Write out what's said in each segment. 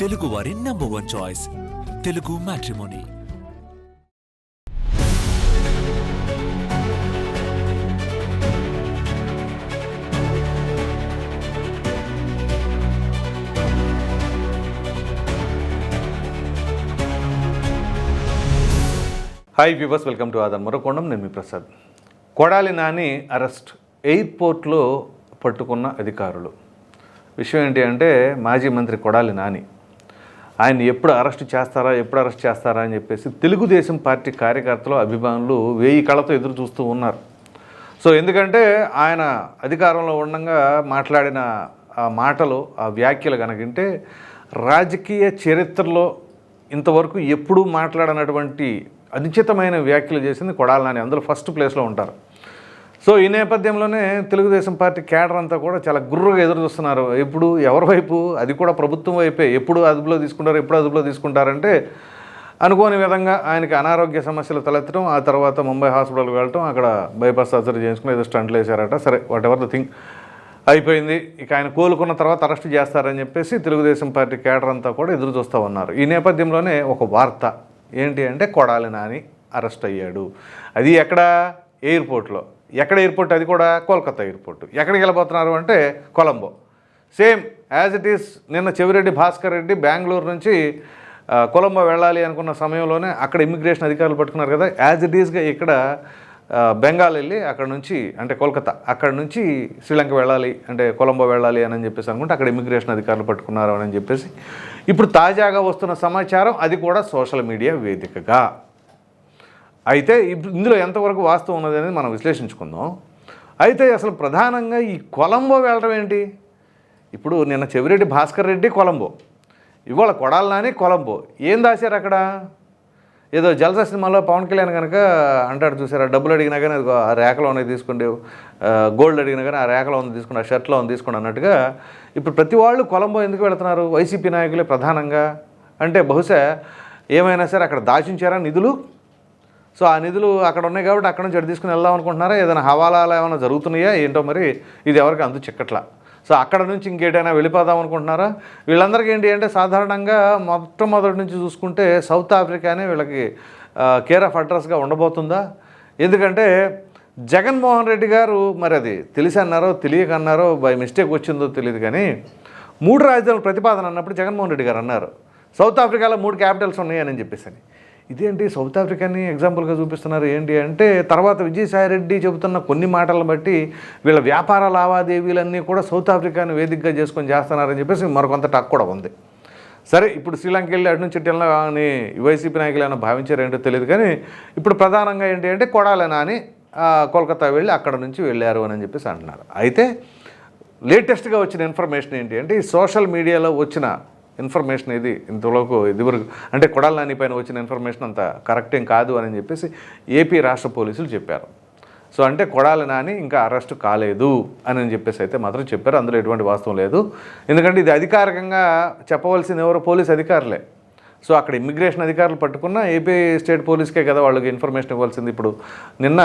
తెలుగు వారి number one choice Telugu matrimony hi viewers welcome to Aadan మరొకొండం నేను మీ ప్రసాద్. కొడాలి నాని అరెస్ట్. ఎయిర్పోర్ట్లో పట్టుకున్న అధికారులు. విషయం ఏంటి అంటే మాజీ మంత్రి కొడాలి నాని ఆయన ఎప్పుడు అరెస్ట్ చేస్తారా ఎప్పుడు అరెస్ట్ చేస్తారా అని చెప్పేసి తెలుగుదేశం పార్టీ కార్యకర్తలు అభిమానులు వేయి కళ్ళతో ఎదురు చూస్తూ ఉన్నారు. సో ఎందుకంటే ఆయన అధికారంలో ఉండగా మాట్లాడిన ఆ మాటలు ఆ వ్యాఖ్యలు కనుకంటే రాజకీయ చరిత్రలో ఇంతవరకు ఎప్పుడూ మాట్లాడనటువంటి అనుచితమైన వ్యాఖ్యలు చేసింది కొడాలి నాని. అందులో ఫస్ట్ ప్లేస్లో ఉంటారు. సో ఈ నేపథ్యంలోనే తెలుగుదేశం పార్టీ కేడర్ అంతా కూడా చాలా గుర్రుగా ఎదురు చూస్తున్నారు. ఎప్పుడు ఎవరి వైపు అది కూడా ప్రభుత్వం వైపే. ఎప్పుడు అదుపులో తీసుకుంటారు ఎప్పుడు అదుపులో తీసుకుంటారంటే అనుకోని విధంగా ఆయనకి అనారోగ్య సమస్యలు తలెత్తడం ఆ తర్వాత ముంబై హాస్పిటల్కి వెళ్ళటం అక్కడ బైపాస్ సర్జరీ చేసుకుని ఏదో స్టంట్లు వేశారట. సరే వాట్ ఎవర్ ద థింగ్ అయిపోయింది. ఇక ఆయన కోలుకున్న తర్వాత అరెస్ట్ చేస్తారని చెప్పేసి తెలుగుదేశం పార్టీ కేడర్ అంతా కూడా ఎదురు చూస్తూ ఉన్నారు. ఈ నేపథ్యంలోనే ఒక వార్త. ఏంటి అంటే కొడాలి నాని అరెస్ట్ అయ్యాడు. అది ఎక్కడ? ఎయిర్పోర్ట్లో. ఎక్కడ ఎయిర్పోర్ట్? అది కూడా కోల్కతా ఎయిర్పోర్ట్. ఎక్కడికి వెళ్ళబోతున్నారు అంటే Colombo. Same as it is నిన్న చెవిరెడ్డి భాస్కర్ రెడ్డి బెంగళూరు నుంచి కొలంబో వెళ్ళాలి అనుకున్న సమయంలోనే అక్కడ ఇమిగ్రేషన్ అధికారులు పట్టుకున్నారు కదా. యాజ్ ఇట్ ఈస్గా ఇక్కడ బెంగాల్ వెళ్ళి అక్కడ నుంచి అంటే కోల్కతా అక్కడ నుంచి శ్రీలంక వెళ్ళాలి అంటే కొలంబో వెళ్ళాలి అని చెప్పేసి అనుకుంటే అక్కడ ఇమిగ్రేషన్ అధికారులు పట్టుకున్నారు అని చెప్పేసి. ఇప్పుడు తాజాగా వస్తున్న సమాచారం అది కూడా సోషల్ మీడియా వేదికగా. అయితే ఇప్పుడు ఇందులో ఎంతవరకు వాస్తవం ఉన్నది అనేది మనం విశ్లేషించుకుందాం. అయితే అసలు ప్రధానంగా ఈ కొలంబో వెళ్ళడం ఏంటి? ఇప్పుడు నిన్న చెవిరెడ్డి భాస్కర్ రెడ్డి కొలంబో ఇవాళ కొడాలని నాని కొలంబో. ఏం దాశారు అక్కడ? ఏదో జలస సినిమాలో పవన్ కళ్యాణ్ కనుక అంటాడు చూసారా డబ్బులు అడిగినా కానీ ఆ రేఖలో ఉన్నది తీసుకోండి గోల్డ్ అడిగినా కానీ ఆ రేఖలో ఉంది తీసుకోండి ఆ షర్ట్లో ఉంది తీసుకోండి అన్నట్టుగా ఇప్పుడు ప్రతి వాళ్ళు కొలంబో ఎందుకు వెళుతున్నారు? వైసీపీ నాయకులే ప్రధానంగా. అంటే బహుశా ఏమైనా సరే అక్కడ దాచించారా నిధులు? సో ఆ నిధులు అక్కడ ఉన్నాయి కాబట్టి అక్కడ నుంచి తీసుకుని వెళ్దాం అనుకుంటున్నారా? ఏదైనా హవాలాలు ఏమైనా జరుగుతున్నాయా? ఏంటో మరి ఇది ఎవరికి అందు చిక్కట్లా. సో అక్కడ నుంచి ఇంకేటైనా వెళ్ళిపోదాం అనుకుంటున్నారా? వీళ్ళందరికీ ఏంటి అంటే సాధారణంగా మొట్టమొదటి నుంచి చూసుకుంటే సౌత్ ఆఫ్రికానే వీళ్ళకి కేర్ ఆఫ్ అడ్రస్గా ఉండబోతుందా? ఎందుకంటే జగన్మోహన్ రెడ్డి గారు మరి అది తెలిసి అన్నారో తెలియక అన్నారో బై మిస్టేక్ వచ్చిందో తెలియదు కానీ మూడు రాజధానుల ప్రతిపాదన అన్నప్పుడు జగన్మోహన్ రెడ్డి గారు అన్నారు. సౌత్ ఆఫ్రికాలో మూడు క్యాపిటల్స్ ఉన్నాయని చెప్పేసి అని ఇదేంటి సౌత్ ఆఫ్రికాని ఎగ్జాంపుల్గా చూపిస్తున్నారు? ఏంటి అంటే తర్వాత విజయసాయి రెడ్డి చెబుతున్న కొన్ని మాటలను బట్టి వీళ్ళ వ్యాపార లావాదేవీలన్నీ కూడా సౌత్ ఆఫ్రికాని వేదికగా చేసుకొని చేస్తున్నారని చెప్పేసి మరికొంత టక్ కూడా ఉంది. సరే ఇప్పుడు శ్రీలంక వెళ్ళి అటు నుంచి ఇటు అని వైసీపీ నాయకులు ఏమైనా భావించారేంటో తెలియదు కానీ ఇప్పుడు ప్రధానంగా ఏంటి అంటే కొడాలనా అని కోల్కతా వెళ్ళి అక్కడ నుంచి వెళ్ళారు అని చెప్పేసి అంటున్నారు. అయితే లేటెస్ట్గా వచ్చిన ఇన్ఫర్మేషన్ ఏంటి అంటే ఈ సోషల్ మీడియాలో వచ్చిన ఇన్ఫర్మేషన్ ఇది ఇంతలోకి ఇదివరకు అంటే కొడాల నాని పైన వచ్చిన ఇన్ఫర్మేషన్ అంత కరెక్ట్ ఏం కాదు అని చెప్పేసి ఏపీ రాష్ట్ర పోలీసులు చెప్పారు. సో అంటే కొడాలి నాని ఇంకా అరెస్ట్ కాలేదు అని చెప్పేసి అయితే మాత్రం చెప్పారు. అందులో ఎటువంటి వాస్తవం లేదు. ఎందుకంటే ఇది అధికారికంగా చెప్పవలసింది ఎవరు? పోలీస్ అధికారులే. సో అక్కడ ఇమ్మిగ్రేషన్ అధికారులు పట్టుకున్న ఏపీ స్టేట్ పోలీస్కే కదా వాళ్ళకి ఇన్ఫర్మేషన్ ఇవ్వాల్సింది. ఇప్పుడు నిన్న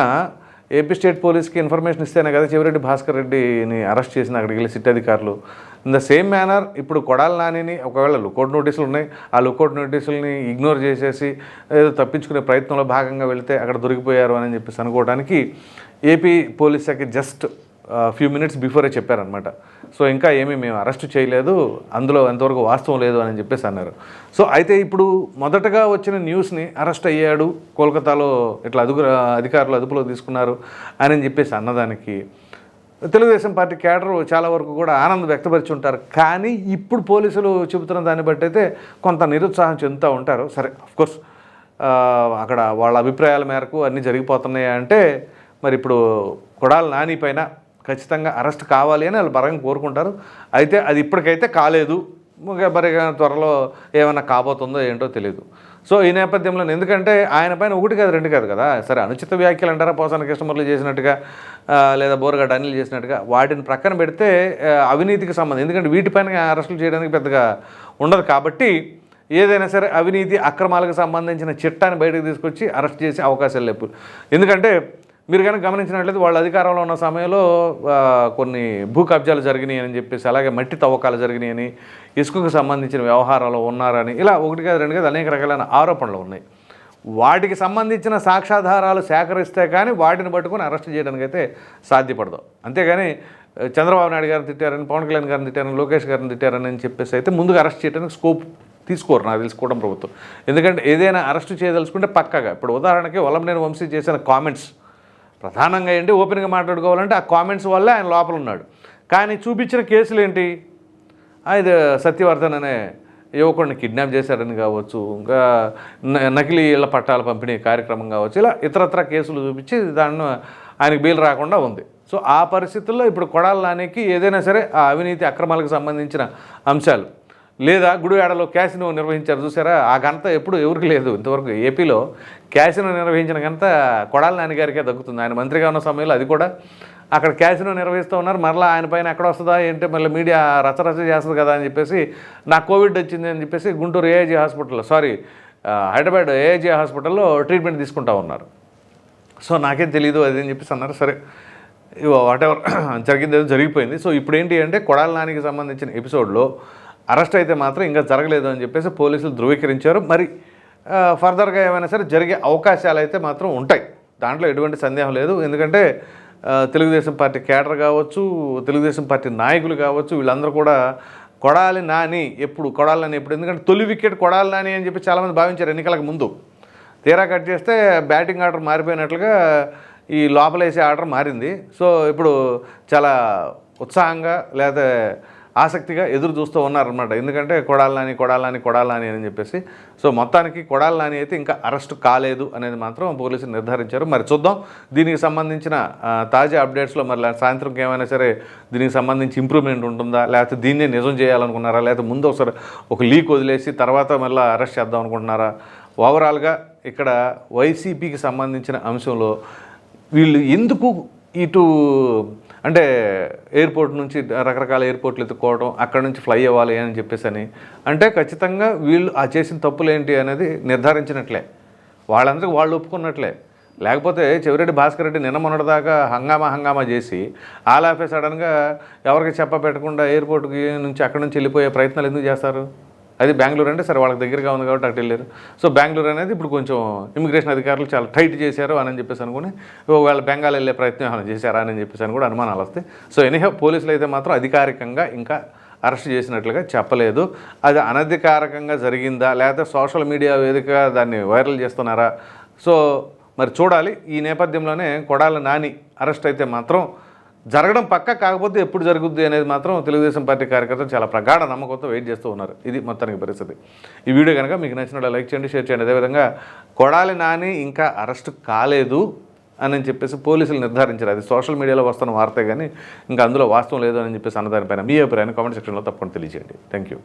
ఏపీ స్టేట్ పోలీస్కి ఇన్ఫర్మేషన్ ఇస్తేనే కదా చివరెడ్డి భాస్కర్ రెడ్డిని అరెస్ట్ చేసిన అక్కడికి వెళ్ళి సిట్ అధికారులు. ఇన్ ద సేమ్ మేనర్ ఇప్పుడు కొడాల నానిని ఒకవేళ లుకౌట్ నోటీసులు ఉన్నాయి ఆ లుకౌట్ నోటీసుల్ని ఇగ్నోర్ చేసేసి ఏదో తప్పించుకునే ప్రయత్నంలో భాగంగా వెళితే అక్కడ దొరికిపోయారు అని చెప్పేసి అనుకోవడానికి ఏపీ పోలీస్ శాఖ జస్ట్ ఫ్యూ మినిట్స్ బిఫోరే చెప్పారనమాట సో ఇంకా ఏమీ మేము అరెస్ట్ చేయలేదు అందులో ఎంతవరకు వాస్తవం లేదు అని చెప్పేసి అన్నారు. సో అయితే ఇప్పుడు మొదటగా వచ్చిన న్యూస్ని అరెస్ట్ అయ్యాడు కోల్కతాలో ఇట్లా అదుగు అధికారులు అదుపులో తీసుకున్నారు అని చెప్పేసి అన్నదానికి తెలుగుదేశం పార్టీ క్యాడర్ చాలా వరకు కూడా ఆనందం వ్యక్తపరిచి ఉంటారు. కానీ ఇప్పుడు పోలీసులు చెబుతున్న దాన్ని బట్టి అయితే కొంత నిరుత్సాహం చెందుతూ ఉంటారు. సరే అఫ్కోర్స్ అక్కడ వాళ్ళ అభిప్రాయాల మేరకు అన్నీ జరిగిపోతున్నాయి అంటే మరి ఇప్పుడు కొడాలి నాని పైన ఖచ్చితంగా అరెస్ట్ కావాలి అని వాళ్ళు బరంగా కోరుకుంటారు. అయితే అది ఇప్పటికైతే కాలేదు. బరిగా మరి త్వరలో ఏమైనా కాబోతుందో ఏంటో తెలియదు సో ఈ నేపథ్యంలో ఎందుకంటే ఆయన పైన ఒకటి కాదు రెండు కాదు కదా. సరే అనుచిత వ్యాఖ్యలు అంటారా? పోసాన కృష్ణమూర్తి చేసినట్టుగా లేదా బోరగడ్డ అనిల్ చేసినట్టుగా వాటిని ప్రక్కన పెడితే అవినీతికి సంబంధం. ఎందుకంటే వీటిపైన అరెస్టులు చేయడానికి పెద్దగా ఉండదు కాబట్టి ఏదైనా సరే అవినీతి అక్రమాలకు సంబంధించిన చిట్టాన్ని బయటకు తీసుకొచ్చి అరెస్ట్ చేసే అవకాశాలు లేవు. ఎందుకంటే మీరు కనుక గమనించినట్లయితే వాళ్ళ అధికారంలో ఉన్న సమయంలో కొన్ని భూ కబ్జాలు జరిగినాయి అని చెప్పేసి అలాగే మట్టి తవ్వకాలు జరిగినాయని ఇసుకకు సంబంధించిన వ్యవహారాలు ఉన్నారని ఇలా ఒకటి కాదు రెండు కాదు అనేక రకాలైన ఆరోపణలు ఉన్నాయి. వాటికి సంబంధించిన సాక్ష్యాధారాలు సేకరిస్తే కానీ వాటిని పట్టుకొని అరెస్ట్ చేయడానికి అయితే సాధ్యపడదు. అంతేగాని చంద్రబాబు నాయుడు గారిని తిట్టారని పవన్ కళ్యాణ్ గారిని తిట్టారని లోకేష్ గారిని తిట్టారని అని చెప్పేసి అయితే ముందుగా అరెస్ట్ చేయడానికి స్కోప్ తీసుకోరు నాకు తెలుసుకోవడం ప్రభుత్వం. ఎందుకంటే ఏదైనా అరెస్ట్ చేయదలుచుకుంటే పక్కగా. ఇప్పుడు ఉదాహరణకి వలంనేని వంశీ చేసిన కామెంట్స్ ప్రధానంగా ఏంటి? ఓపెన్గా మాట్లాడుకోవాలంటే ఆ కామెంట్స్ వల్లే ఆయన లోపల ఉన్నాడు. కానీ చూపించిన కేసులు ఏంటి? ఇది సత్యవర్ధన్ అనే యువకుడిని కిడ్నాప్ చేశారని కావచ్చు ఇంకా నకిలీ ఇళ్ళ పట్టాల పంపిణీ కార్యక్రమం కావచ్చు ఇలా ఇతరత్ర కేసులు చూపించి దాన్ని ఆయనకు బెయిల్ రాకుండా ఉంది. సో ఆ పరిస్థితుల్లో ఇప్పుడు కొడాలనానికి ఏదైనా సరే ఆ అవినీతి అక్రమాలకు సంబంధించిన అంశాలు. లేదా గుడివాడలో క్యాసినో నిర్వహించారు చూసారా? ఆ ఘనత ఎప్పుడు ఎవరికి లేదు. ఇంతవరకు ఏపీలో క్యాసినో నిర్వహించిన ఘనత కొడాల నాని గారికే దక్కుతుంది. ఆయన మంత్రిగా ఉన్న సమయంలో అది కూడా అక్కడ క్యాసినో నిర్వహిస్తూ ఉన్నారు. మరలా ఆయన పైన ఎక్కడ వస్తుందా ఏంటి? మళ్ళీ మీడియా రచరచ చేస్తుంది కదా అని చెప్పేసి నాకు కోవిడ్ వచ్చింది అని చెప్పేసి గుంటూరు ఏఐజీ హాస్పిటల్లో సారీ హైదరాబాద్ ఏఐజీ హాస్పిటల్లో ట్రీట్మెంట్ తీసుకుంటా ఉన్నారు. సో నాకేం తెలియదు అది అని చెప్పేసి అన్నారు. సరే వాట్ ఎవర్ జరిగింది జరిగిపోయింది. సో ఇప్పుడు ఏంటి అంటే కొడాల నానికి సంబంధించిన ఎపిసోడ్లో అరెస్ట్ అయితే మాత్రం ఇంకా జరగలేదు అని చెప్పేసి పోలీసులు ధృవీకరించారు. మరి ఫర్దర్గా ఏమైనా సరే జరిగే అవకాశాలు అయితే మాత్రం ఉంటాయి. దాంట్లో ఎటువంటి సందేహం లేదు. ఎందుకంటే తెలుగుదేశం పార్టీ కేడర్ కావచ్చు తెలుగుదేశం పార్టీ నాయకులు కావచ్చు వీళ్ళందరూ కూడా కొడాలి నాని ఎప్పుడు కొడాలి నాని ఎప్పుడు. ఎందుకంటే తొలి వికెట్ కొడాలి నాని అని చెప్పి చాలామంది భావించారు ఎన్నికలకు ముందు. తీరా కట్ చేస్తే బ్యాటింగ్ ఆర్డర్ మారిపోయినట్లుగా ఈ లోపలేసే ఆర్డర్ మారింది. సో ఇప్పుడు చాలా ఉత్సాహంగా లేదా ఆసక్తిగా ఎదురు చూస్తూ ఉన్నారనమాట ఎందుకంటే కొడాలని కొడాలని కొడాలని అని చెప్పేసి. సో మొత్తానికి కొడాలని అయితే ఇంకా అరెస్ట్ కాలేదు అనేది మాత్రం పోలీసులు నిర్ధారించారు. మరి చూద్దాం. దీనికి సంబంధించిన తాజా అప్డేట్స్లో మరి సాయంత్రంకి ఏమైనా సరే దీనికి సంబంధించి ఇంప్రూవ్మెంట్ ఉంటుందా? లేకపోతే దీన్నే నిజం చేయాలనుకున్నారా? లేకపోతే ముందు ఒకసారి ఒక లీక్ వదిలేసి తర్వాత మళ్ళీ అరెస్ట్ చేద్దాం అనుకుంటున్నారా? ఓవరాల్గా ఇక్కడ వైసీపీకి సంబంధించిన అంశంలో వీళ్ళు ఎందుకు ఇటు అంటే ఎయిర్పోర్ట్ నుంచి రకరకాల ఎయిర్పోర్ట్లు ఎత్తుకోవడం అక్కడ నుంచి ఫ్లై అవ్వాలి అని చెప్పేసి అని అంటే ఖచ్చితంగా వీళ్ళు ఆ చేసిన తప్పులు ఏంటి అనేది నిర్ధారించినట్లే. వాళ్ళందరికీ వాళ్ళు ఒప్పుకున్నట్లే. లేకపోతే చెవిరెడ్డి భాస్కర్ రెడ్డి నిన్న మొన్నటిదాకా హంగామా హంగామా చేసి ఆల్ సడన్గా ఎవరికి చెప్ప పెట్టకుండా ఎయిర్పోర్ట్కి నుంచి అక్కడి నుంచి వెళ్ళిపోయే ప్రయత్నాలు ఎందుకు చేస్తారు? అది బెంగళూరు అంటే సరే వాళ్ళకి దగ్గరగా ఉంది కాబట్టి అటు వెళ్ళారు. సో బెంగళూరు అనేది ఇప్పుడు కొంచెం ఇమిగ్రేషన్ అధికారులు చాలా టైట్ చేశారు అని చెప్పేసి అనుకుని వాళ్ళ బెంగాల్ వెళ్ళే ప్రయత్నం ఏమైనా చేశారా అని చెప్పేసి అని కూడా అనుమానాలు వస్తాయి. సో ఎనీహో పోలీసులు అయితే మాత్రం అధికారికంగా ఇంకా అరెస్ట్ చేసినట్లుగా చెప్పలేదు. అది అనధికారికంగా జరిగిందా లేకపోతే సోషల్ మీడియా వేదికగా దాన్ని వైరల్ చేస్తున్నారా? సో మరి చూడాలి. ఈ నేపథ్యంలోనే కొడాల నాని అరెస్ట్ అయితే మాత్రం జరగడం పక్క కాకపోతే ఎప్పుడు జరుగుద్ది అనేది మాత్రం తెలుగుదేశం పార్టీ కార్యకర్తలు చాలా ప్రగాఢ నమ్మకంతో వెయిట్ చేస్తూ ఉన్నారు. ఇది మొత్తానికి పరిస్థితి. ఈ వీడియో కనుక మీకు నచ్చినట్లు లైక్ చేయండి షేర్ చేయండి. అదేవిధంగా కొడాలి నాని ఇంకా అరెస్ట్ కాలేదు అని చెప్పేసి పోలీసులు నిర్ధారించారు. అది సోషల్ మీడియాలో వస్తున్న వార్తే కానీ ఇంకా అందులో వాస్తవం లేదు అని చెప్పేసి అన్నదానిపైన మీ అభిప్రాయాన్ని కామెంట్ సెక్షన్లో తప్పకుండా తెలియజేయండి. Thank you